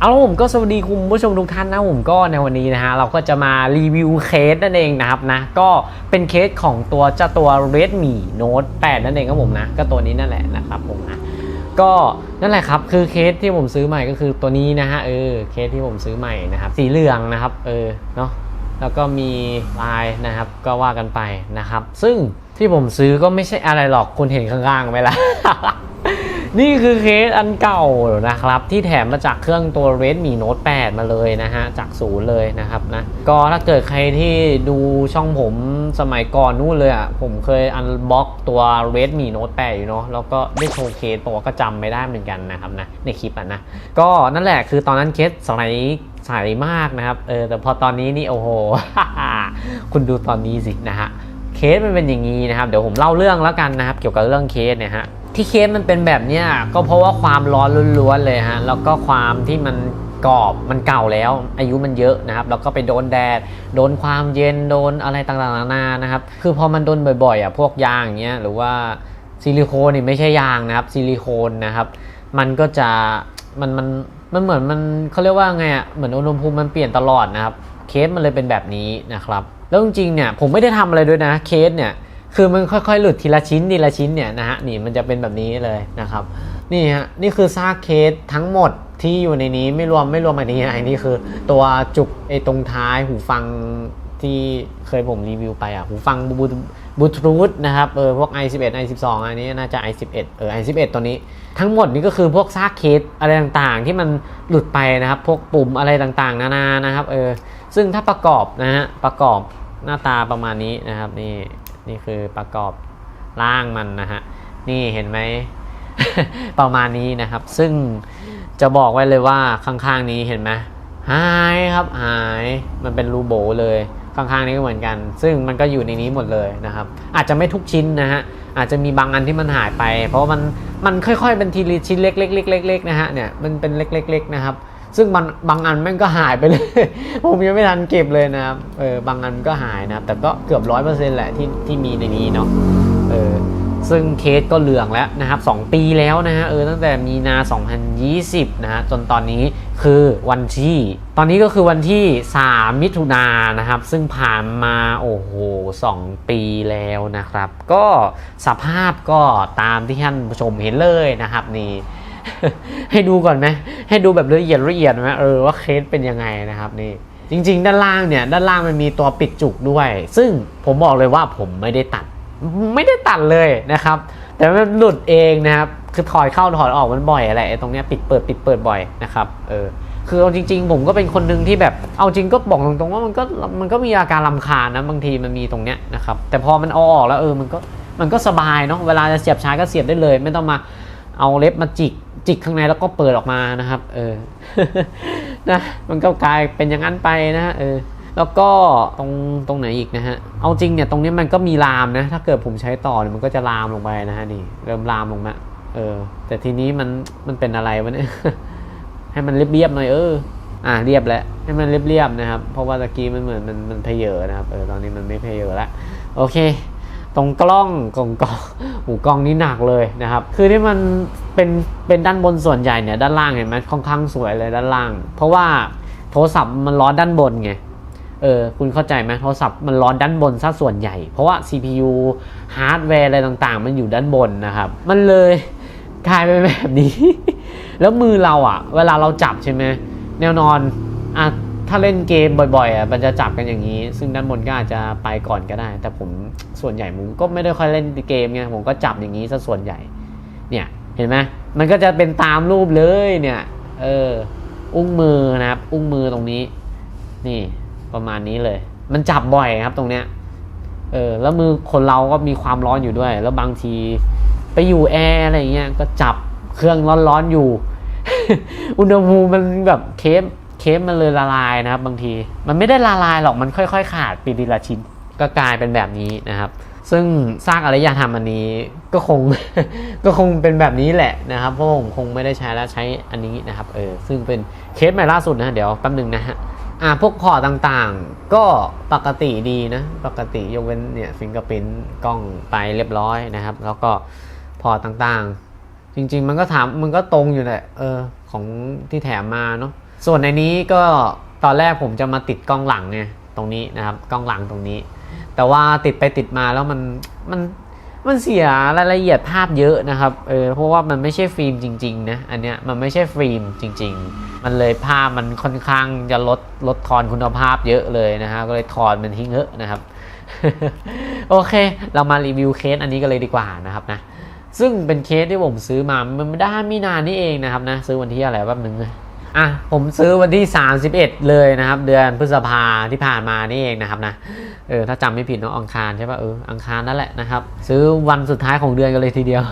เอาละผมก็สวัสดีคุณผู้ชมทุกท่านนะผมก็ในวันนี้นะฮะเราก็จะมารีวิวเคสนั่นเองนะครับนะก็เป็นเคสของตัวเจ้าตัว Redmi Note 8 นั่นเองครับผมนะก็ตัวนี้นั่นแหละนะครับผมนะก็นั่นแหละครับคือเคสที่ผมซื้อใหม่ก็คือตัวนี้นะฮะเออเคสที่ผมซื้อใหม่นะครับสีเหลืองนะครับเออเนาะแล้วก็มีลายนะครับก็ว่ากันไปนะครับ ซึ่งที่ผมซื้อก็ไม่ใช่อะไรหรอกคุณเห็นข้างๆไหมล่ะ นี่คือเคสอันเก่านะครับ ที่แถมมาจากเครื่องตัว Redmi Note 8 มาเลยนะฮะ จากศูนย์เลยนะครับนะ ก็ถ้าเกิดใครที่ดูช่องผมสมัยก่อนนู่นเลยอะ ผมเคยอันบ็อกตัว Redmi Note 8 อยู่เนาะแล้วก็ได้โชว์เคสตัวก็จำไม่ได้เหมือนกันนะครับนะ ในคลิปอะนะ ก็นั่นแหละคือตอนนั้นเคสสมัยใสมากนะครับเออแต่พอตอนนี้นี่โอ้โห คุณดูตอนนี้สินะฮะเคสมันเป็นอย่างนี้นะครับ เดี๋ยวผมเล่าเรื่องแล้วกันนะครับ เกี่ยวกับเรื่องเคสเนี่ยฮะ ที่เคสมันเป็นแบบเนี้ยก็เพราะว่าความร้อนล้วนๆเลยฮะแล้วก็ความที่มันกรอบมันเก่าแล้ว อายุมันเยอะนะครับ แล้วก็ไปโดนแดด โดนความเย็นโดนอะไรต่างๆนานานะครับ คือพอมันโดนบ่อยๆอะพวกยางอย่างเงี้ยหรือว่าซิลิโคนนี่ไม่ใช่ยางนะครับซิลิโคนนะครับ มันก็จะมันมันมันเหมือนมันเขาเรียกว่าไงอะเหมือนอุณหภูมิมันเปลี่ยนตลอดนะครับ เคสมันเลยเป็นแบบนี้นะครับ แล้วจริงๆเนี่ยผมไม่ได้ทำอะไรด้วยนะเคสเนี่ย คือมันค่อยๆ หลุดทีละชิ้นทีละชิ้นเนี่ยนะฮะนี่มันจะเป็นแบบนี้เลยนะครับนี่ฮะนี่คือซากเคสทั้งหมดที่อยู่ในนี้ไม่รวมไม่รวมอันนี้อันนี้คือ ตัวจุกไอ้ตรงท้ายหูฟังที่เคยผมรีวิวไปอะหูฟังบูบูทรูธนะครับเออพวก i11 i12 อันนี้น่าจะ i11 เออ i11 ตัวนี้ ทั้งหมดนี้ก็คือพวกซากเคสอะไรต่างๆ ที่มันหลุดไปนะครับ พวกปุ่มอะไรต่างๆ นานานะครับเออซึ่งถ้าประกอบนะฮะประกอบหน้าตาประมาณนี้นะครับนี่ นี่คือประกอบร่างมันนะฮะ นี่เห็นไหม ประมาณนี้นะครับ ซึ่งจะบอกไว้เลยว่าข้างๆนี้เห็นไหมหายครับหายมันเป็นรูโบเลยข้างๆนี้ก็เหมือนกัน ซึ่งมันก็อยู่ในนี้หมดเลยนะครับ อาจจะไม่ทุกชิ้นนะฮะอาจจะมีบางอันที่มันหายไป เพราะมันมันค่อยๆเป็นทีละชิ้นเล็กๆๆๆๆนะฮะเนี่ยมันเป็นเล็กๆๆนะครับ ซึ่งบางบางอันแม่งก็หายไปเลย ผมยังไม่ทันเก็บเลยนะครับเออบางอันก็หายนะแต่ก็เกือบร้อยเปอร์เซ็นต์แหละที่ที่มีในนี้เนาะเออซึ่งเคสก็เหลืองแล้วนะครับ 2 ปีแล้วนะฮะเออตั้งแต่มีนา 2020 นะฮะจนตอนนี้คือวันที่ ตอนนี้ก็คือวันที่ 3 มิถุนายนนะครับ ซึ่งผ่านมาโอ้โห 2 ปีแล้วนะครับ ก็สภาพก็ตามที่ท่านผู้ชมเห็นเลยนะครับนี่ ให้ดูก่อนไหมให้ดูแบบละเอียดละเอียดไหมเออว่าเคสเป็นยังไงนะครับนี่จริง ๆ ด้านล่างเนี่ยด้านล่างมันมีตัวปิดจุกด้วย ซึ่งผมบอกเลยว่าผมไม่ได้ตัด ไม่ได้ตัดเลยนะครับ แต่มันหลุดเองนะครับคือถอยเข้าถอยออกมันบ่อยอะไรตรงเนี้ยปิดเปิดปิดเปิดบ่อยนะครับเออคือเอาจริง ๆ ผมก็เป็นคนหนึ่งที่แบบเอาจริงก็บอกตรงๆว่ามันก็มันก็มีอาการลำคาญนะบางทีมันมีตรงเนี้ยนะครับแต่พอมันเอาออกแล้วเออมันก็มันก็สบายเนาะเวลาจะเสียบชาร์จก็เสียบได้เลย ไม่ต้องมาเอาเล็บมาจิก จิกข้างในแล้วก็เปิดออกมานะครับ เออนะมันก็กลายเป็นอย่างนั้นไปนะฮะเออแล้วก็ตรงตรงไหนอีกนะฮะ เอาจริงเนี่ยตรงนี้มันก็มีลามนะ ถ้าเกิดผมใช้ต่อเนี่ยมันก็จะลามลงไปนะฮะนี่เริ่มลามลงมาเออ แต่ทีนี้มันมันเป็นอะไรวะเนี่ยให้มันเรียบๆหน่อยเออ อ่าเรียบแล้วให้มันเรียบๆนะครับ เพราะว่าตะกี้มันเหมือนมันมันเพเยอนะครับ เออตอนนี้มันไม่เพเยอแล้วโอเค ตรงกล้องกล่องกล้องหูกล้องนี่หนักเลยนะครับ คือที่มันเป็นเป็นด้านบนส่วนใหญ่เนี่ยด้านล่างเห็นไหมค่อนข้างสวยเลยด้านล่าง เพราะว่าโทรศัพท์มันร้อนด้านบนไงเออคุณเข้าใจไหมโทรศัพท์มันร้อนด้านบนซะส่วนใหญ่ เพราะว่า CPU ฮาร์ดแวร์อะไรต่างๆ มันอยู่ด้านบนนะครับ มันเลยกลายเป็นแบบนี้ แล้วมือเราอะ เวลาเราจับใช่ไหมแนวนอนอะ ถ้าเล่นเกมบ่อยๆอะมันจะจับกันอย่างนี้ ซึ่งด้านบนก็อาจจะไปก่อนก็ได้ แต่ผมส่วนใหญ่ผมก็ไม่ได้ค่อยเล่นเกมไงผมก็จับอย่างนี้ซะส่วนใหญ่ เนี่ยเห็นไหมมันก็จะเป็นตามรูปเลยเนี่ยเอออุ้งมือนะครับ อุ้งมือตรงนี้ นี่ประมาณนี้เลย มันจับบ่อยครับตรงเนี้ยเออแล้วมือคนเราก็มีความร้อนอยู่ด้วย แล้วบางทีไปอยู่แอร์อะไรเงี้ยก็จับเครื่องร้อนๆอยู่ อุณหภูมิมันแบบเคฟ เคฟมันเลยละลายนะครับ บางที มันไม่ได้ละลายหรอกมันค่อย ๆ ขาดปีดีละชิ้นก็กลายเป็นแบบนี้นะครับ ซึ่งซากอารยธรรมอันนี้ก็คงก็คงเป็นแบบนี้แหละนะครับเพราะผมคงไม่ได้ใช้แล้วใช้อันนี้นะครับเออซึ่งเป็นเคสใหม่ล่าสุดนะเดี๋ยวแป๊บหนึงนะฮะอ่าพวกพอตต่างๆก็ปกติดีนะ ปกติยกเว้นเนี่ยฟิงเกอร์พินกล้องไปเรียบร้อยนะครับ แล้วก็พอต่างๆ จริง ๆ มันก็ถามมันก็ตรงอยู่แหละเออของที่แถมมาเนาะ ส่วนในนี้ก็ตอนแรกผมจะมาติดกล้องหลังไงตรงนี้นะครับกล้องหลังตรงนี้ แต่ว่าติดไปติดมาแล้วมันมันมันเสียรายละเอียดภาพเยอะนะครับเออเพราะว่ามันไม่ใช่ฟิล์มจริงๆนะอันเนี้ยมันไม่ใช่ฟิล์มจริง ๆ มันเลยภาพมันค่อนข้างจะลดลดทอนคุณภาพเยอะเลยนะฮะก็เลยทอนมันทิ้งเยอะนะครับ โอเค เรามารีวิวเคสอันนี้กันเลยดีกว่านะครับนะซึ่งเป็นเคสที่ผมซื้อมามันไม่ได้ไม่นานนี่เองนะครับนะซื้อวันที่อะไรแป๊บนึงนะ อะผมซื้อวันที่ 31 เลยนะครับ เดือนพฤษภาที่ผ่านมานี่เองนะครับนะเออถ้าจำไม่ผิดเนาะอังคารใช่ป่ะเอออังคารนั่นแหละนะครับ ซื้อวันสุดท้ายของเดือนกันเลยทีเดียว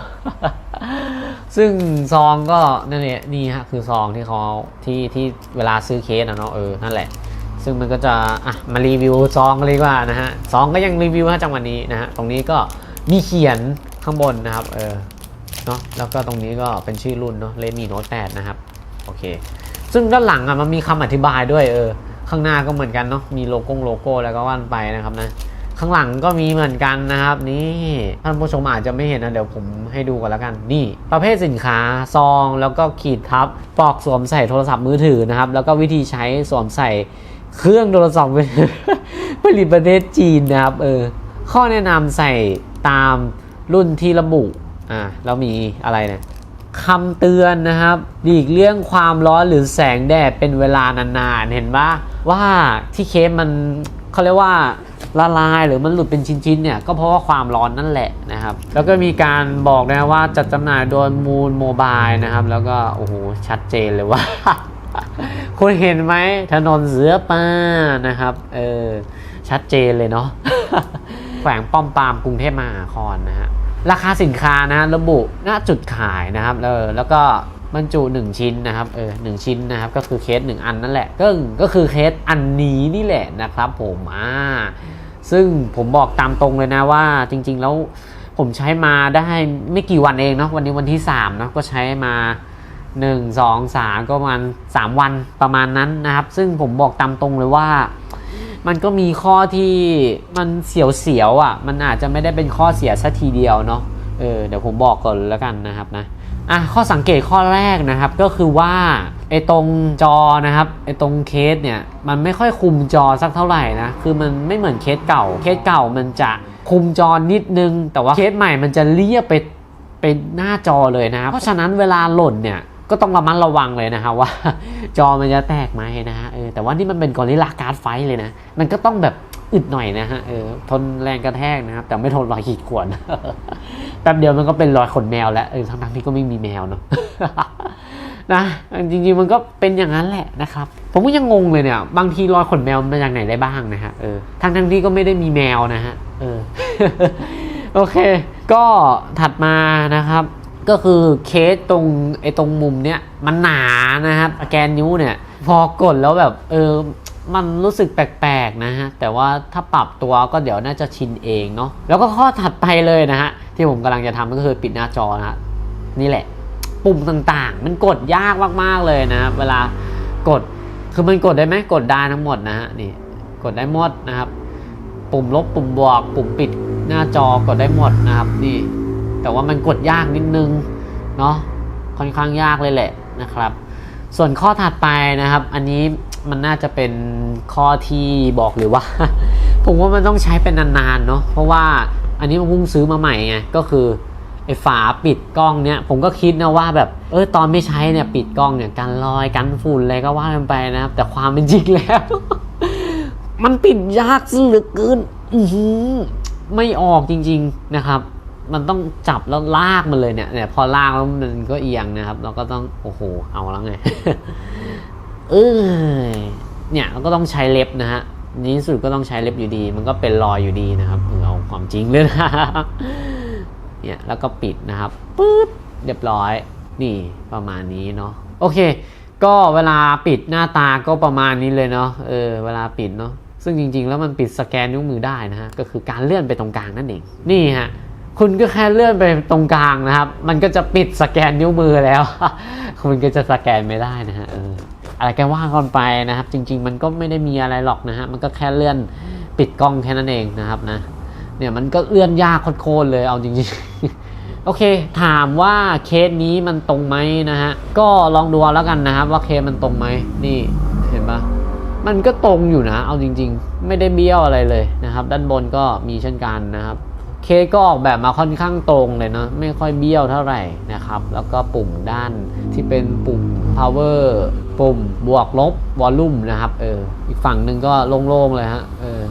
ซึ่งซองก็นั่นแหละนี่ฮะคือซองที่เขาที่ที่เวลาซื้อเคสนะเนาะเออนั่นแหละ ซึ่งมันก็จะอะมารีวิวซองกันเลยกว่านะฮะซองก็ยังรีวิวฮะจังหวะนี้นะฮะตรงนี้ก็มีเขียนข้างบนนะครับเออเนาะแล้วก็ตรงนี้ก็เป็นชื่อรุ่นเนาะ Redmi Note 8นะครับโอเค ซึ่งด้านหลังอะมันมีคำอธิบายด้วยเออ ข้างหน้าก็เหมือนกันเนาะมีโลโก้โลโก้แล้วก็ว่านไปนะครับนะข้างหลังก็มีเหมือนกันนะครับนี่ท่านผู้ชมอาจจะไม่เห็นนะเดี๋ยวผมให้ดูกันแล้วกันนี่ ประเภทสินค้าซอง แล้วก็ขีดทับปลอกสวมใส่โทรศัพท์มือถือนะครับ แล้วก็วิธีใช้สวมใส่เครื่องโทรศัพท์มือถือผลิตประเทศจีนนะครับเออข้อแนะนำใส่ตามรุ่นที่ระบุอ่าแล้วมีอะไรเนี่ย คำเตือนนะครับหลีกเลี่ยงความร้อนหรือแสงแดดเป็นเวลานานๆ เห็นปะว่าที่เคสมันเขาเรียกว่าละลายหรือมันหลุดเป็นชิ้นๆเนี่ยก็เพราะว่าความร้อนนั่นแหละนะครับ แล้วก็มีการบอกนะว่าจัดจำหน่ายโดยมูลโมบายนะครับ แล้วก็โอ้โหชัดเจนเลยว่า คุณเห็นไหมถนนเสือป้านะครับเออชัดเจนเลยเนาะแขวงป้อมปามกรุงเทพมหานครนะฮะ ราคาสินค้านะระบุหน้าจุดขายนะครับแล้วแล้วก็บรรจุ 1 ชิ้นนะครับเออหชิ้นนะครับก็คือเคส 1 อันนั่นแหละก็ก็คือเคสอันนี้นี่แหละนะครับผมอ่าซึ่งผมบอกตามตรงเลยนะว่าจริง ๆ แล้วผมใช้มาได้ไม่กี่วันเองเนาะวันนี้วันที่3เนาะก็ใช้มา 1 2 3 ก็ประมาณ 3 วันประมาณนั้นนะครับ ซึ่งผมบอกตามตรงเลยว่า มันก็มีข้อที่มันเสียวๆอะ มันอาจจะไม่ได้เป็นข้อเสียสัทีเดียวเนาะเออเดี๋ยวผมบอกก่อนแล้วกันนะครับนะอะข้อสังเกตข้อแรกนะครับก็คือว่าไอ้ตรงจอนะครับไอ้ตรงเคสเนี่ยมันไม่ค่อยคุมจอสักเท่าไหร่นะคือมันไม่เหมือนเคสเก่า เคสเก่ามันจะคุมจอนิดนึง แต่ว่าเคสใหม่มันจะเรียบไปเป็นหน้าจอเลยนะครับเพราะฉะนั้นเวลาหล่นเนี่ย ก็ต้องระมัดระวังเลยนะครับว่า จอมันจะแตกไหมนะฮะเออแต่ว่านี่มันเป็นกอริลลาการ์ดไฟเลยนะ มันก็ต้องแบบอึดหน่อยนะฮะเออทนแรงกระแทกนะครับ แต่ไม่ทนรอยขีดข่วนแป๊บเดียวมันก็เป็นรอยขนแมวแล้วเออทั้งๆที่ก็ไม่มีแมวเนาะนะจริงๆมันก็เป็นอย่างนั้นแหละนะครับ ผมก็ยังงงเลยเนี่ย บางทีรอยขนแมวมันมาจากไหนได้บ้างนะฮะเออทั้งทั้งที่ก็ไม่ได้มีแมวนะฮะเออโอเค ก็ถัดมานะครับ ก็คือเคสตรงไอ้ตรงมุมเนี้ยมันหนานะครับแกนนิ้วเนี่ย พอกดแล้วแบบเออมันรู้สึกแปลกๆนะฮะ แต่ว่าถ้าปรับตัวก็เดี๋ยวน่าจะชินเองเนาะแล้วก็ข้อถัดไปเลยนะฮะ ที่ผมกำลังจะทำก็คือปิดหน้าจอนะฮะนี่แหละ ปุ่มต่างๆ มันกดยากมากๆเลยนะครับเวลากดคือมันกดได้ไหมกดได้ทั้งหมดนะฮะนี่กดได้หมดนะครับ ปุ่มลบปุ่มบวก ปุ่มปิดหน้าจอกดได้หมดนะครับนี่ แต่ว่ามันกดยากนิดนึงเนาะค่อนข้างยากเลยแหละนะครับ ส่วนข้อถัดไปนะครับ อันนี้มันน่าจะเป็นข้อที่บอกเลยว่า ผมว่ามันต้องใช้เป็นนานๆเนาะเพราะว่าอันนี้มันเพิ่งซื้อมาใหม่ไงก็คือไอ้ฝาปิดกล้องเนี่ยผมก็คิดนะว่าแบบเออตอนไม่ใช้เนี่ยปิดกล้องเนี่ยกันรอยกันฝุ่นอะไรก็ว่ากันไปนะครับ แต่ความเป็นจริงแล้ว มันปิดยากซะเหลือเกินไม่ออกจริง ๆนะครับ มันต้องจับแล้วลากมันเลยเนี่ยเนี่ยพอลากแล้วมันก็เอียงนะครับ เราก็ต้องโอ้โหเอาแล้วไงเออเนี่ยเราก็ต้องใช้เล็บนะฮะนที่สุดก็ต้องใช้เล็บอยู่ดี มันก็เป็นรอยอยู่ดีนะครับเออเอาความจริงเลยนะเนี่ยแล้วก็ปิดนะครับปึ๊บเรียบร้อยนี่ประมาณนี้เนาะโอเค ก็เวลาปิดหน้าตาก็ประมาณนี้เลยเนาะเออเวลาปิดเนาะซึ่งจริงๆ แล้วมันปิดสแกนนิ้วมือได้นะฮะก็คือการเลื่อนไปตรงกลางนั่นเองนี่ฮะ คุณก็แค่เลื่อนไปตรงกลางนะครับ มันก็จะปิดสแกนนิ้วมือแล้ว คุณก็จะสแกนไม่ได้นะฮะเอออะไรกันว่ากันไปนะครับ จริง ๆ มันก็ไม่ได้มีอะไรหรอกนะฮะ มันก็แค่เลื่อนปิดกล้องแค่นั้นเองนะครับนะ เนี่ยมันก็เลื่อนยากโคตรเลยเอาจริงๆ โอเค ถามว่าเคสนี้มันตรงไหมนะฮะ ก็ลองดูแล้วกันนะครับ ว่าเคสมันตรงไหมนี่เห็นปะมันก็ตรงอยู่นะ เอาจริง ๆ ไม่ได้เบี้ยวอะไรเลยนะครับ ด้านบนก็มีเช่นกันนะครับ เคสก็ออกแบบมาค่อนข้างตรงเลยเนาะไม่ค่อยเบี้ยวเท่าไหร่นะครับ แล้วก็ปุ่มด้านที่เป็นปุ่ม power ปุ่มบวกลบ volume นะครับเอออีกฝั่งหนึ่งก็โล่งๆเลยฮะเออ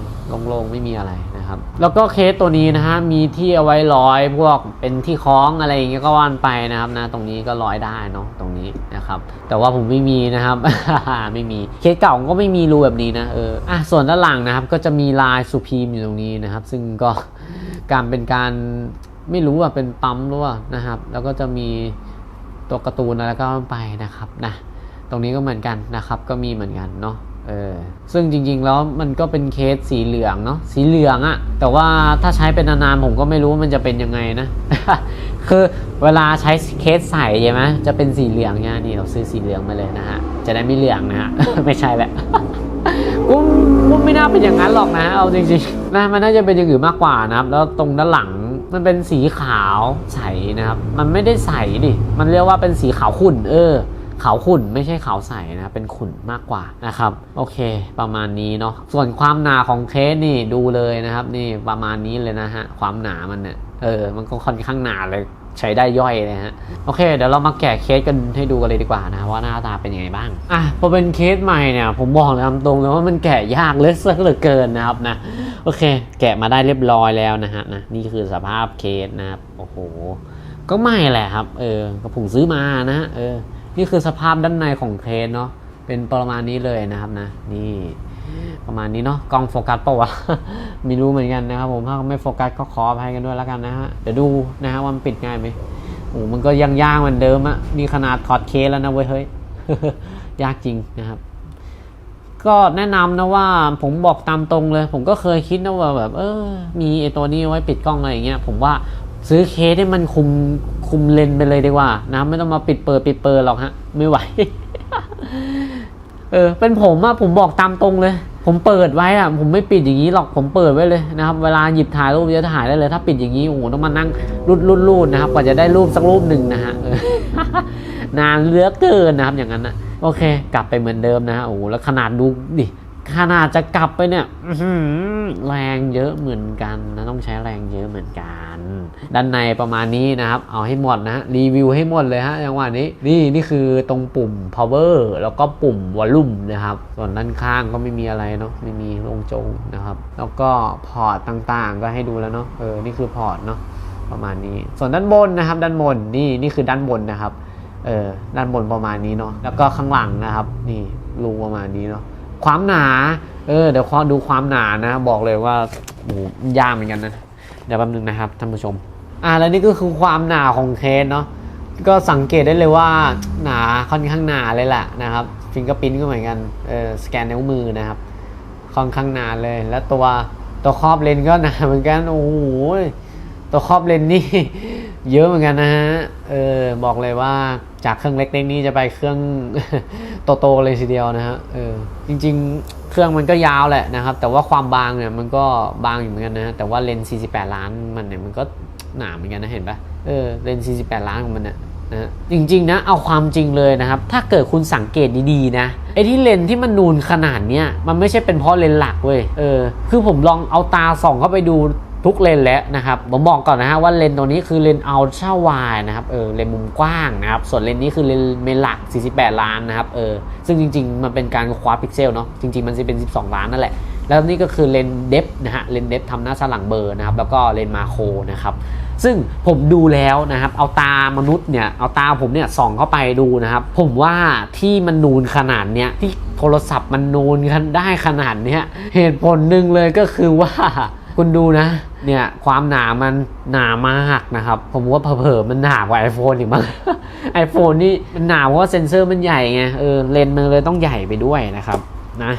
โล่งๆไม่มีอะไรนะครับ แล้วก็เคสตัวนี้นะฮะมีที่เอาไว้ร้อยพวกเป็นที่คล้องอะไรอย่างเงี้ยก็ว่านไปนะครับนะ ตรงนี้ก็ร้อยได้เนาะตรงนี้นะครับ แต่ว่าผมไม่มีนะครับ ไม่มีเคสเก่าก็ไม่มีรูแบบนี้นะเอออะส่วนด้านหลังนะครับก็จะมีลายสุพีมอยู่ตรงนี้นะครับ ซึ่งก็ การเป็นการไม่รู้ว่าเป็นปั๊มหรือว่านะครับ แล้วก็จะมีตัวการ์ตูนอะไรก็ไปนะครับนะตรงนี้ก็เหมือนกันนะครับ ก็มีเหมือนกันเนาะเออซึ่งจริงๆแล้วมันก็เป็นเคสสีเหลืองเนาะสีเหลืองอะแต่ว่าถ้าใช้เป็นนานๆผมก็ไม่รู้ว่ามันจะเป็นยังไงนะ คือเวลาใช้เคสใส่ใช่ไหมจะเป็นสีเหลืองเนี่ยนี่เราซื้อสีเหลืองมาเลยนะฮะ จะได้ไม่เหลืองนะฮะ ไม่ใช่แหละกูกูไม่น่าเป็นอย่างนั้นหรอกนะ เอาจริงๆนะมันน่าจะเป็นอย่างอื่นมากกว่านะครับ แล้วตรงด้านหลังมันเป็นสีขาวใสนะครับ มันไม่ได้ใสดิ มันเรียกว่าเป็นสีขาวขุ่น เออขาวขุ่นไม่ใช่ขาวใสนะเป็นขุ่นมากกว่านะครับ โอเค ประมาณนี้เนาะส่วนความหนาของเคสนี่ดูเลยนะครับ นี่ประมาณนี้เลยนะฮะความหนามันเนี่ย เออ มันก็ค่อนข้างหนาเลย ใช้ได้ย่อยเลยฮะ โอเค เดี๋ยวเรามาแกะเคสกันให้ดูกันเลยดีกว่านะว่าหน้าตาเป็นยังไงบ้าง อะ พอเป็นเคสใหม่เนี่ย ผมบอกเลยตามตรงเลยว่ามันแกะยากเหลือเหลือเกินนะครับนะ โอเค แกะมาได้เรียบร้อยแล้วนะฮะนะ นี่คือสภาพเคสนะครับ โอ้โห ก็ไม่แหละครับ เออก็ผมซื้อมานะเออ นี่คือสภาพด้านในของเคสเนาะ เป็นประมาณนี้เลยนะครับนะ นี่ ประมาณนี้เนาะกล้องโฟกัสเปล่าวะไม่รู้เหมือนกันนะครับผมถ้าไม่โฟกัสก็ขออภัยกันด้วยแล้วกันนะฮะเดี๋ยวดูนะฮะว่ามันปิดง่ายไหมโอ้มันก็ยังยากเหมือนเดิมอะมีขนาดถอดเคสแล้วนะเว้ยเฮ้ยยากจริงนะครับ ก็แนะนำนะว่าผมบอกตามตรงเลย ผมก็เคยคิดนะว่าแบบ เออ มีไอตัวนี้ไว้ปิดกล้องอะไรอย่างเงี้ยผมว่าซื้อเคสให้มันคุมคุมเลนส์ไปเลยดีกว่านะ ไม่ต้องมาปิดเปิดปิดเปิดหรอกฮะ ไม่ไหว ออเป็นผมอะผมบอกตามตรงเลย ผมเปิดไว้อะผมไม่ปิดอย่างนี้หรอกผมเปิดไว้เลยนะครับเวลาหยิบถ่ายรูปจะถ่ายได้เลยถ้าปิดอย่างนี้โอ้โหต้องมานั่งรูดรูดรูดนะครับกว่าจะได้รูปสักรูปหนึ่งนะฮะนานเหลือเกินนะครับอย่างนั้นนะโอเค กลับไปเหมือนเดิมนะฮะโอ้โหแล้วขนาดดูดิขนาดจะกลับไปเนี่ยแรงเยอะเหมือนกันนะต้องใช้แรงเยอะเหมือนกัน ด้านในประมาณนี้นะครับ เอาให้หมดนะฮะรีวิวให้หมดเลยฮะจังหวะนี้นี่นี่คือตรงปุ่ม power แล้วก็ปุ่ม volume นะครับ ส่วนด้านข้างก็ไม่มีอะไรเนาะไม่มีโลงจงนะครับ แล้วก็พอร์ตต่างๆ ก็ให้ดูแล้วเนาะเออนี่คือพอร์ตเนาะประมาณนี้ ส่วนด้านบนนะครับ ด้านบนนี่นี่คือด้านบนนะครับเออด้านบนประมาณนี้เนาะแล้วก็ข้างหลังนะครับ นี่รูประมาณนี้เนาะความหนา เออ เดี๋ยวขอดูความหนานะ บอกเลยว่าโหยากเหมือนกันนะ เดี๋ยวแป๊บนึงนะครับท่านผู้ชม อ่าแล้วนี่ก็คือความหนาของเคสเนาะก็สังเกตได้เลยว่าหนาค่อนข้างหนาเลยแหละนะครับฟิงเกอร์พินก็เหมือนกันเออสแกนนิ้วมือนะครับค่อนข้างหนาเลย แล้วตัวตัวครอบเลนส์ก็หนาเหมือนกันโอ้โห ตัวครอบเลนนี่เยอะเหมือนกันนะฮะ เออบอกเลยว่าจากเครื่องเล็กๆนี่จะไปเครื่องโตๆเลยทีเดียวนะฮะ เออจริงๆ เครื่องมันก็ยาวแหละนะครับ แต่ว่าความบางเนี่ยมันก็บางอยู่เหมือนกันนะ แต่ว่าเลนส์48 ล้านมันเนี่ยมันก็หนาเหมือนกันนะเห็นปะเออเลนส์48 ล้านของมันเนี่ยนะฮะจริงๆนะเอาความจริงเลยนะครับ ถ้าเกิดคุณสังเกตดีๆนะไอ้ที่เลนส์ที่มันนูนขนาดเนี้ยมันไม่ใช่เป็นเพราะเลนส์หลักเว้ยเออคือผมลองเอาตาส่องเข้าไปดู ทุกเลนแล้วนะครับผมบอกก่อนนะฮะว่าเลนตัวนี้คือเลนอัลตร้าไวนะครับเออเลนมุมกว้างนะครับส่วนเลนนี้คือเลนเมนหลัก 48 ล้านนะครับเออซึ่งจริง ๆ มันเป็นการคว้าพิกเซลเนาะจริง ๆ มันจะเป็น 12 ล้านนั่นแหละ แล้วนี่ก็คือเลนเดฟนะฮะเลนเดฟทำหน้าสลังเบอร์นะครับแล้วก็เลนมาโคนะครับซึ่งผมดูแล้วนะครับ เอาตามนุษย์เนี่ยเอาตาผมเนี่ยส่องเข้าไปดูนะครับ ผมว่าที่มันนูนขนาดเนี้ยที่โทรศัพท์มันนูนกันได้ขนาดเนี้ยเหตุผลหนึ่งเลยก็คือว่าคุณดูนะ เนี่ยความหนามันหนามากนะครับ ผมว่าเผลอๆมันหนากว่า iPhone อีกมั้ง iPhone นี่มันหนาเพราะว่าเซ็นเซอร์มันใหญ่ไงเออเลนส์มันเลยต้องใหญ่ไปด้วยนะครับนะ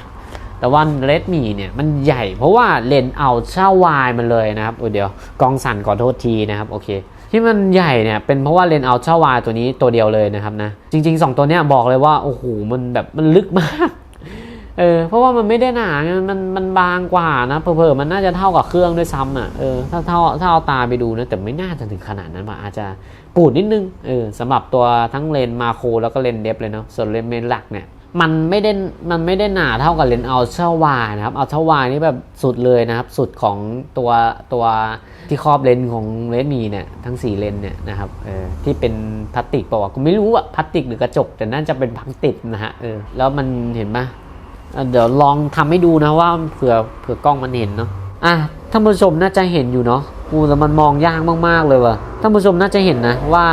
แต่ว่า Redmi เนี่ยมันใหญ่เพราะว่าเลนส์เอาเช่าวายมันเลยนะครับโอ้เดี๋ยวกล้องสั่นขอโทษทีนะครับโอเค ที่มันใหญ่เนี่ยเป็นเพราะว่าเลนส์เอาเช่าวายตัวนี้ตัวเดียวเลยนะครับนะจริง ๆ 2 ตัวเนี้ยบอกเลยว่าโอ้โหมันแบบมันลึกมาก เออเพราะว่ามันไม่ได้หนาไงมันมันบางกว่านะเผลอๆมันน่าจะเท่ากับเครื่องด้วยซ้ำอะเออถ้าเท่าถ้าเอาตาไปดูนะแต่ไม่น่าจะถึงขนาดนั้นมันอาจจะปูดนิดนึงเออสำหรับตัวทั้งเลนมาโครแล้วก็เลนเดฟเลยเนาะส่วนเลนเมนหลักเนี่ยมันไม่ได้มันไม่ได้หนาเท่ากับเลนส์อัลตร้าวายนะครับอัลตร้าวายนี่แบบสุดเลยนะครับสุดของตัวตัวที่ครอบเลนของเรดมีเนี่ยทั้งสี่เลนเนี่ยนะครับเออที่เป็นพลาสติกเปล่าวะกูไม่รู้อะพลาสติกหรือกระจกแต่น่าจะเป็นพลาสติกนะฮะเออแล้วมันเห็นปะอะ เดี๋ยวลองทำให้ดูนะว่าเผื่อเผื่อกล้องมันเห็นเนาะอะท่านผู้ชมน่าจะเห็นอยู่เนาะกูแต่มันมองยากมากๆเลยว่ะท่านผู้ชมน่าจะเห็นนะว่า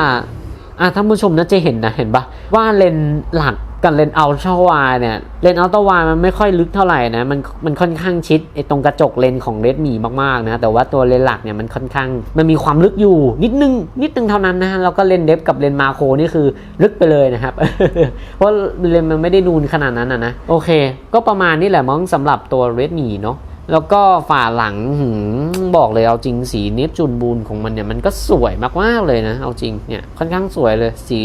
อะท่านผู้ชมน่าจะเห็นนะเห็นปะว่าเลนส์หลัก กับเลนส์อัลตร้าวด์เนี่ยเลนส์อัลตร้าวด์มันไม่ค่อยลึกเท่าไหร่นะมันมันค่อนข้างชิดไอ้ตรงกระจกเลนของเรดมีมากๆนะแต่ว่าตัวเลนหลักเนี่ยมันค่อนข้างมันมีความลึกอยู่นิดนึงนิดนึงเท่านั้นนะแล้วก็เลนเดฟกับเลนมาโคนี่คือลึกไปเลยนะครับ เพราะเลนมันไม่ได้นูนขนาดนั้นนะโอเค ก็ประมาณนี้แหละมั้งสำหรับตัวเรดมีเนาะแล้วก็ฝาหลังบอกเลยเอาจริงสีเนปจูนบูนของมันเนี่ยมันก็สวยมากๆเลยนะ เอาจริงเนี่ยค่อนข้างสวยเลยสี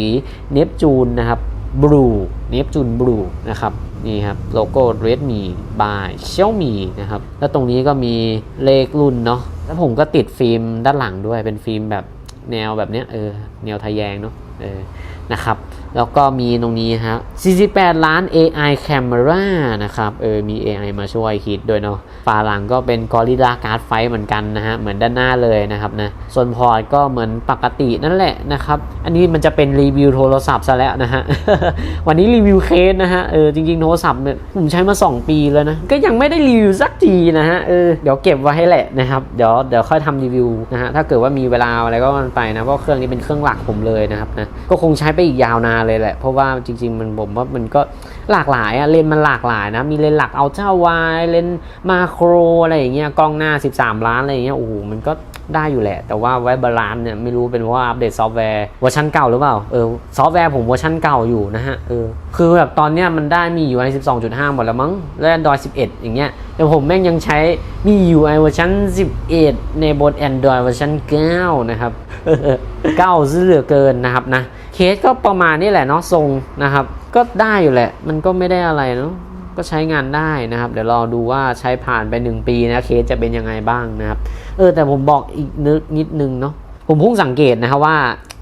เนปจูนนะครับ บลูเนปจูนบลูนะครับนี่ครับโลโก้ Redmi by Xiaomi นะครับแล้วตรงนี้ก็มีเลขรุ่นเนาะแล้วผมก็ติดฟิล์มด้านหลังด้วยเป็นฟิล์มแบบแนวแบบเนี้ยเออแนวทะแยงเนาะเออนะครับ แล้วก็มีตรงนี้ฮะ 48 ล้าน AI Camera นะครับ เออ มี AI มาช่วยคิดด้วยเนาะ ฝาหลังก็เป็น Gorilla Glass ไฟเหมือนกันนะฮะ เหมือนด้านหน้าเลยนะครับนะ ส่วนพอร์ตก็เหมือนปกตินั่นแหละนะครับ อันนี้มันจะเป็นรีวิวโทรศัพท์ซะแล้วนะฮะ วันนี้รีวิวเคสนะฮะ เออ จริงๆ โทรศัพท์เนี่ยผมใช้มา 2 ปีแล้วนะ ก็ยังไม่ได้รีวิวสักทีนะฮะ เออ เดี๋ยวเก็บไว้ให้แหละนะครับ เดี๋ยว เดี๋ยวค่อยทำรีวิวนะฮะ ถ้าเกิดว่ามีเวลาอะไรก็มันไปนะ เพราะเครื่องนี้เป็นเครื่องหลักผมเลยนะครับนะ ก็คงใช้ไปอีกยาวนานเลยแหละ เพราะว่าจริง ๆ มันผมว่ามันก็หลากหลายอะเลนมันหลากหลายนะ มีเลนหลักเอาเจ้าวายเลนมาโครอะไรอย่างเงี้ยกล้องหน้า 13 ล้านอะไรอย่างเงี้ยโอ้โหมันก็ ได้อยู่แหละ แต่ว่าไว้บาลานซ์เนี่ยไม่รู้เป็นเพราะว่าอัปเดตซอฟต์แวร์เวอร์ชันเก่าหรือเปล่าเออซอฟต์แวร์ผมเวอร์ชันเก่าอยู่นะฮะเออคือแบบตอนเนี้ยมันได้มี UI 12.5 หมดแล้วมั้งและ Android 11 อย่างเงี้ยแต่ผมแม่งยังใช้มี UI เวอร์ชัน11 ในบน Android เวอร์ชัน9 นะครับเก้าซะเหลือเกินนะครับนะเคสก็ประมาณนี้แหละเนาะทรงนะครับ ก็ได้อยู่แหละ มันก็ไม่ได้อะไรเนาะ ก็ใช้งานได้นะครับ เดี๋ยวรอดูว่าใช้ผ่านไป 1 ปีนะเคสจะเป็นยังไงบ้างนะครับ เออแต่ผมบอกอีกนึกนิดนึงเนาะผมเพิ่งสังเกตนะครับว่า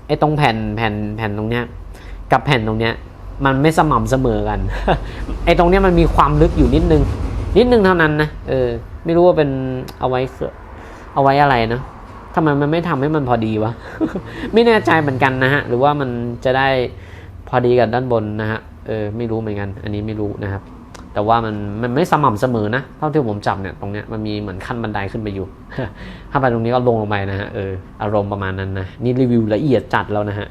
ไอ้ตรงแผ่นแผ่นแผ่นตรงเนี้ยกับแผ่นตรงเนี้ยมันไม่สม่ำเสมอกันไอ้ตรงเนี้ยมันมีความลึกอยู่นิดนึง นิดนึงเท่านั้นนะเออไม่รู้ว่าเป็นเอาไว้เกิดเอาไว้อะไรเนาะทำไมมันไม่ทำให้มันพอดีวะ ไม่แน่ใจเหมือนกันนะฮะ หรือว่ามันจะได้พอดีกับด้านบนนะฮะ เออ ไม่รู้เหมือนกัน อันนี้ไม่รู้นะครับ แต่ว่ามันมันไม่สม่ำเสมอนะ เท่าที่ผมจับเนี่ยตรงเนี้ยมันมีเหมือนขั้นบันไดขึ้นไปอยู่ ถ้าไปตรงนี้ก็ลงลงไปนะฮะเอออารมณ์ประมาณนั้นนะนี่รีวิวละเอียดจัดแล้วนะฮะ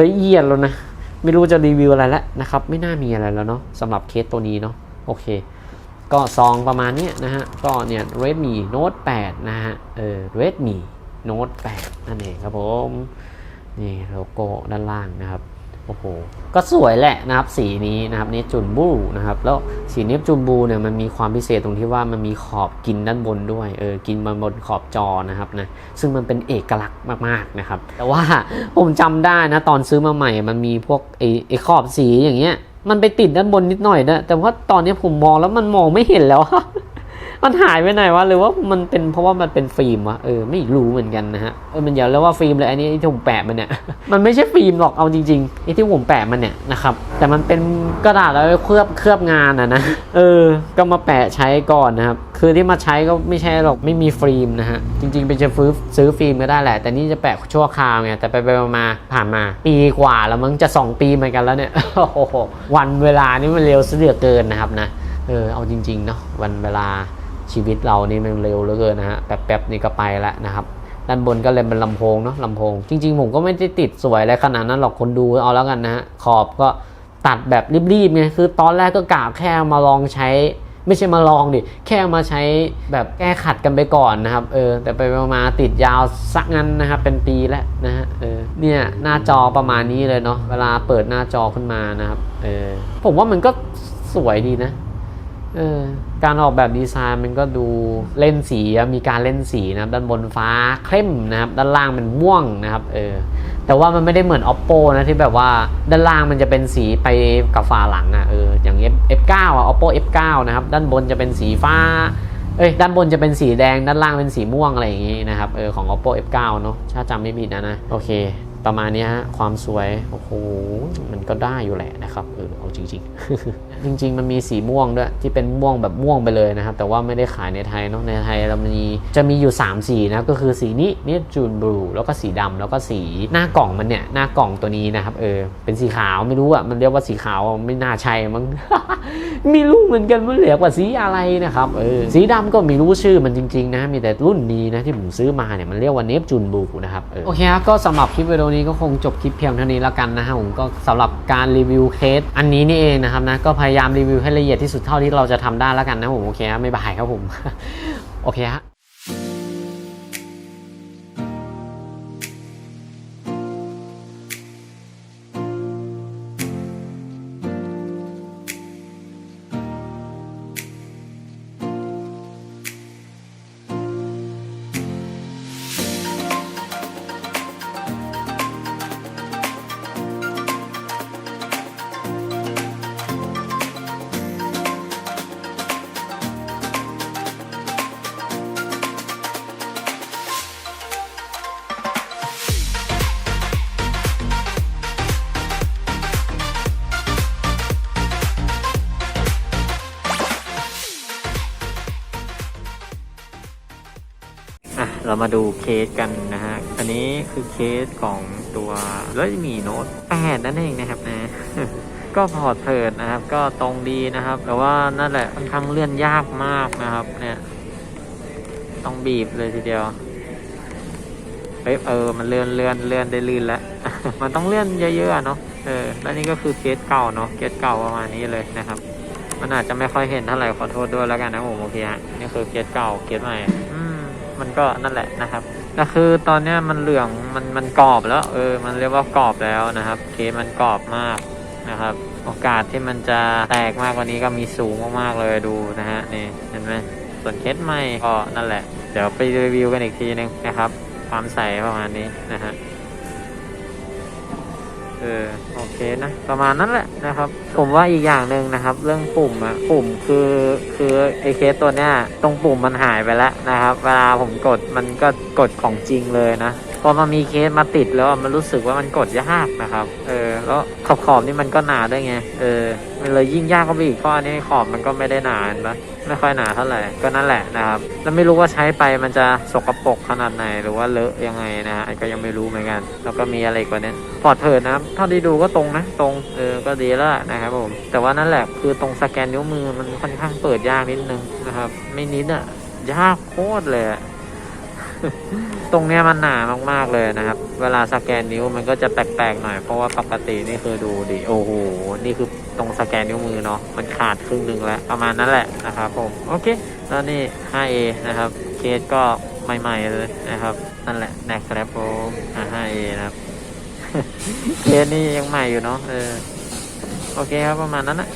ละเอียดแล้วนะไม่รู้จะรีวิวอะไรแล้วนะครับ ไม่น่ามีอะไรแล้วเนาะสำหรับเคสตัวนี้เนาะโอเค ก็ซองประมาณนี้นะฮะก็เนี่ย Redmi Note 8 นะฮะเออ Redmi Note 8 นั่นเองครับผม นี่โลโก้ด้านล่างนะครับ อ้โหก็สวยแหละนะครับสีนี้นะครับเนจูนบูนะครับแล้วสีเนจูนบูเนี่ยมันมีความพิเศษตรงที่ว่ามันมีขอบกินด้านบนด้วยเออกินมาบนขอบจอนะครับนะซึ่งมันเป็นเอกลักษณ์มากๆนะครับ แต่ว่าผมจำได้นะตอนซื้อมาใหม่ มันมีพวกไอ้ไอ้ขอบสีอย่างเงี้ยมันไปติดด้านบนนิดหน่อยนะแต่ว่าตอนนี้ผมมองแล้วมันมองไม่เห็นแล้ว มันหายไปไหนวะหรือว่ามันเป็นเพราะว่ามันเป็นฟิล์มวะเออไม่รู้เหมือนกันนะฮะเออมันอย่าเรียกว่าฟิล์มเลยอันนี้ที่ผมแปะมันเนี่ยมันไม่ใช่ฟิล์มหรอกเอาจริงๆไอ้ที่ผมแปะมันเนี่ยนะครับแต่มันเป็นกระดาษแล้วเคลือบเคลือบงานอะนะเออ ก็มาแปะใช้ก่อนนะครับคือที่มาใช้ก็ไม่ใช่หรอกไม่มีฟิล์มนะฮะจริงๆเป็นจะซื้อซื้อฟิล์มก็ได้แหละ แต่นี่จะแปะชั่วคราวไงแต่ไปไปมาๆผ่านมาปีกว่าแล้วมั้งจะสองปีเหมือนกันแล้วเนี่ยโอ้โหวันเวลานี่มันเร็วเสียเหลือเกินนะครับนะเออเอาจริงๆเนาะวันเวลา ชีวิตเรานี่มันเร็วเหลือเกินนะฮะแป๊บๆนี่ก็ไปแล้วนะครับ ด้านบนก็เลยเป็นลำโพงเนาะลำโพง จริง ๆ ผมก็ไม่ได้ติดสวยอะไรขนาดนั้นหรอกคนดูเอาแล้วกันนะฮะขอบก็ตัดแบบรีบๆไงคือตอนแรกก็กะแค่มาลองใช้ ไม่ใช่มาลองดิแค่มาใช้แบบแก้ขัดกันไปก่อนนะครับเออแต่ไปมาติดยาวสักงั้นนะครับเป็นปีแล้วนะฮะเออเนี่ยหน้าจอประมาณนี้เลยเนาะเวลาเปิดหน้าจอขึ้นมานะครับเออผมว่ามันก็สวยดีนะ เออการออกแบบดีไซน์มันก็ดูเล่นสีมีการเล่นสีนะครับด้านบนฟ้าเข้มนะครับด้านล่างเป็นม่วงนะครับเออแต่ว่ามันไม่ได้เหมือน oppo นะที่แบบว่าด้านล่างมันจะเป็นสีไปกับฝาหลังอะเอออย่าง F F9 อะ oppo F9 นะครับด้านบนจะเป็นสีฟ้าเอ้ยด้านบนจะเป็นสีแดงด้านล่างเป็นสีม่วงอะไรอย่างงี้นะครับเออของ oppo f9 เนอะถ้าจำไม่ผิดนะนะโอเค ประมาณนี้ฮะความสวยโอ้โหมันก็ได้อยู่แหละนะครับเออเอาจริง ๆ จริง ๆ มันมีสีม่วงด้วยที่เป็นม่วงแบบม่วงไปเลยนะครับ แต่ว่าไม่ได้ขายในไทยเนาะในไทยเรามีจะมีอยู่ 3 สีนะก็คือสีนี้นี่จูนบลูแล้วก็สีดำแล้วก็สีหน้ากล่องมันเนี่ยหน้ากล่องตัวนี้นะครับเออเป็นสีขาวไม่รู้อะมันเรียกว่าสีขาวไม่น่าใช่มั้งมีรู้เหมือนกันว่าเรียกว่าสีอะไรนะครับเออสีดำก็ไม่รู้ชื่อมันจริง ๆ นะ มีแต่รุ่นนี้นะที่ผมซื้อมาเนี่ยมันเรียกว่าเนปจูนบลูนะครับโอเคครับก็สำหรับคลิปวิดีโอนี้ก็คงจบคลิปเพียงเท่านี้แล้วกันนะฮะผมก็สำหรับการรีวิวเคสอันนี้นี่เองนะครับนะก็พยายามรีวิวให้ละเอียดที่สุดเท่าที่เราจะทำได้แล้วกันนะผมโอเคไม่บายครับผม โอเคฮะ เรามาดูเคสกันนะฮะ อันนี้คือเคสของตัว Redmi Note 8นั่นเองนะครับนะก็พอร์ตเพิดนะครับ ก็ตรงดีนะครับ แต่ว่านั่นแหละค่อนข้างเลื่อนยากมากนะครับ เนี่ย ต้องบีบเลยทีเดียวเอ้ยเออ มันเลื่อนเลื่อนเลื่อนได้ลื่นแล้ว มันต้องเลื่อนเยอะๆเนาะ เออ แล้วนี่ก็คือเคสเก่าเนาะ เคสเก่าประมาณนี้เลยนะครับ มันอาจจะไม่ค่อยเห็นเท่าไหร่ขอโทษด้วยแล้วกันนะผมโอเคฮะ นี่คือเคสเก่าเคสใหม่ มันก็นั่นแหละนะครับแต่คือตอนนี้มันเหลืองมันมันกรอบแล้ว เออ มันเรียกว่ากรอบแล้วนะครับเคมันกรอบมากนะครับ โอกาสที่มันจะแตกมากกว่านี้ก็มีสูงมากๆเลยดูนะฮะนี่เห็นไหมส่วนเคสใหม่ก็นั่นแหละ เดี๋ยวไปรีวิวกันอีกทีนึงนะครับ ความใสประมาณนี้นะฮะ เออโอเคนะ ประมาณนั้นแหละนะครับ ผมว่าอีกอย่างหนึ่งนะครับ เรื่องปุ่มอะปุ่มคือคือไอเคสตัวเนี้ยตรงปุ่มมันหายไปแล้วนะครับ เวลาผมกดมันก็กดของจริงเลยนะพอมามีเคสมาติดแล้วมันรู้สึกว่ามันกดยากนะครับ เออ แล้วขอบขอบนี่มันก็หนาด้วยไง เออ มันเลยยิ่งยากเข้าไปอีกเพราะอันนี้ขอบมันก็ไม่ได้หนาเห็นปะไม่ค่อยหนาเท่าไหร่ก็นั่นแหละนะครับ แล้วไม่รู้ว่าใช้ไปมันจะสกปรกขนาดไหนหรือว่าเลอะยังไงนะฮะก็ยังไม่รู้เหมือนกัน แล้วก็มีอะไรกว่านี้ปลอดเผิดนะครับเท่าที่ดูก็ตรงนะตรงเออก็ดีแล้วนะครับผมแต่ว่านั่นแหละคือตรงสแกนนิ้วมือมันค่อนข้างเปิดยากนิดนึงนะครับ ไม่นิดอะยากโคตรเลยอะตรงเนี้ยมันหนามากๆเลยนะครับ เวลาสแกนนิ้วมันก็จะแปลกๆหน่อย เพราะว่าปกตินี่คือดูดิ โอ้โห นี่คือ ตรงสแกนนิ้วมือเนาะมันขาดครึ่งหนึ่งแล้วประมาณนั้นแหละนะครับผมโอเคแล้วนี่ 5A นะครับเคสก็ใหม่ๆเลยนะครับนั่นแหละนะครับผมอ่า 5A นะครับเคสนี่ยังใหม่อยู่เนาะเออโอเคครับประมาณนั้นนะ